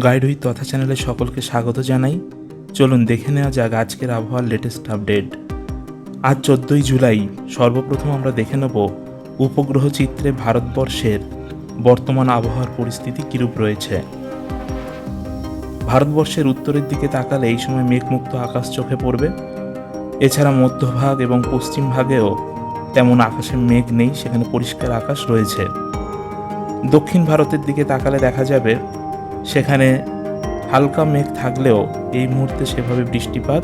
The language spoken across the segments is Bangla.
গাইড উইথ তথা চ্যানেলে সকলকে স্বাগত জানাই। চলুন দেখে নেওয়া যাক আজকের আবহাওয়ার লেটেস্ট আপডেট আজ চোদ্দোই জুলাই, সর্বপ্রথম আমরা দেখে নেব উপগ্রহ চিত্রে ভারতবর্ষের বর্তমান আবহাওয়ার পরিস্থিতি কীরূপ রয়েছে। ভারতবর্ষের উত্তরের দিকে তাকালে এই সময় মেঘমুক্ত আকাশ চোখে পড়বে। এছাড়া মধ্যভাগ এবং পশ্চিম ভাগেও তেমন আকাশে মেঘ নেই, সেখানে পরিষ্কার আকাশ রয়েছে। দক্ষিণ ভারতের দিকে তাকালে দেখা যাবে সেখানে হালকা মেঘ থাকলেও এই মুহূর্তে সেভাবে বৃষ্টিপাত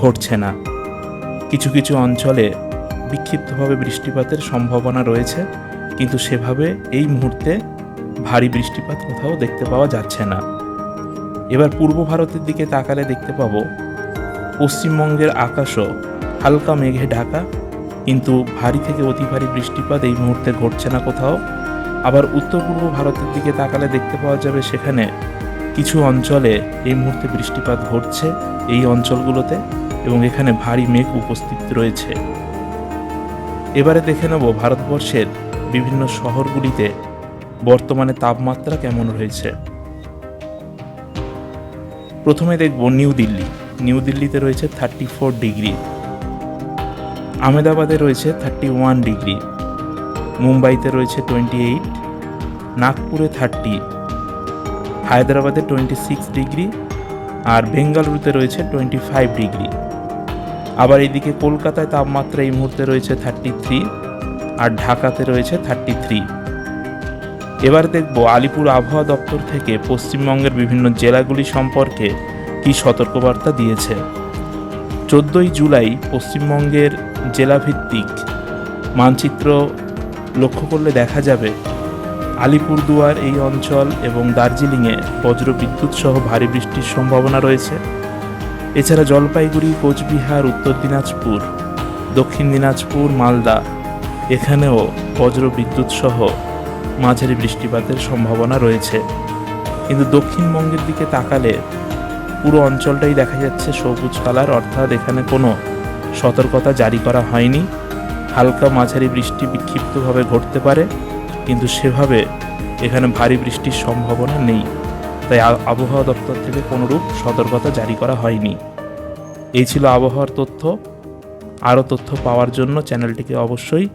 ঘটছে না। কিছু কিছু অঞ্চলে বিক্ষিপ্তভাবে বৃষ্টিপাতের সম্ভাবনা রয়েছে, কিন্তু সেভাবে এই মুহূর্তে ভারী বৃষ্টিপাত কোথাও দেখতে পাওয়া যাচ্ছে না। এবার পূর্ব ভারতের দিকে তাকালে দেখতে পাবো, পশ্চিমবঙ্গের আকাশও হালকা মেঘে ঢাকা, কিন্তু ভারী থেকে অতি ভারী বৃষ্টিপাত এই মুহূর্তে ঘটছে না কোথাও। আবার উত্তর পূর্ব ভারতের দিকে তাকালে দেখতে পাওয়া যাবে সেখানে কিছু অঞ্চলে এই মুহূর্তে বৃষ্টিপাত ঘটছে এই অঞ্চলগুলোতে এবং এখানে ভারী মেঘ উপস্থিত রয়েছে। এবারে দেখে নেব ভারতবর্ষের বিভিন্ন শহরগুলিতে বর্তমানে তাপমাত্রা কেমন রয়েছে। প্রথমে দেখব নিউ দিল্লি। নিউ দিল্লিতে রয়েছে থার্টি ফোর ডিগ্রি আহমেদাবাদে রয়েছে থার্টি ওয়ান ডিগ্রি মুম্বাইতে রয়েছে টোয়েন্টি এইট নাগপুরে থার্টি হায়দ্রাবাদে টোয়েন্টি সিক্স ডিগ্রি আর বেঙ্গালুরুতে রয়েছে টোয়েন্টি ফাইভ ডিগ্রি। আবার এদিকে কলকাতায় তাপমাত্রা এই মুহূর্তে রয়েছে থার্টি থ্রি আর ঢাকাতে রয়েছে থার্টি থ্রি এবার দেখব আলিপুর আবহাওয়া দপ্তর থেকে পশ্চিমবঙ্গের বিভিন্ন জেলাগুলি সম্পর্কে কী সতর্কবার্তা দিয়েছে। চোদ্দোই জুলাই পশ্চিমবঙ্গের জেলাভিত্তিক মানচিত্র লক্ষ্য করলে দেখা যাবে, আলিপুরদুয়ার এই অঞ্চল এবং দার্জিলিংয়ে বজ্রবিদ্যুৎ সহ ভারী বৃষ্টির সম্ভাবনা রয়েছে। এছাড়া জলপাইগুড়ি, কোচবিহার, উত্তর দিনাজপুর, দক্ষিণ দিনাজপুর, মালদা, এখানেও বজ্রবিদ্যুৎ সহ মাঝারি বৃষ্টিপাতের সম্ভাবনা রয়েছে। কিন্তু দক্ষিণবঙ্গের দিকে তাকালে পুরো অঞ্চলটাই দেখা যাচ্ছে সবুজ কালার, অর্থাৎ এখানে কোনো সতর্কতা জারি করা হয়নি। হালকা মাঝারি বৃষ্টি বিক্ষিপ্তভাবে ঘটতে পারে, কিন্তু সেভাবে এখানে ভারী বৃষ্টির সম্ভাবনা নেই। তাই আবহাওয়া দপ্তর থেকে কোনোরূপ সতর্কতা জারি করা হয়নি। এই ছিল আবহাওয়ার তথ্য। আরও তথ্য পাওয়ার জন্য চ্যানেলটিকে অবশ্যই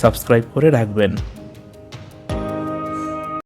সাবস্ক্রাইব করে রাখবেন।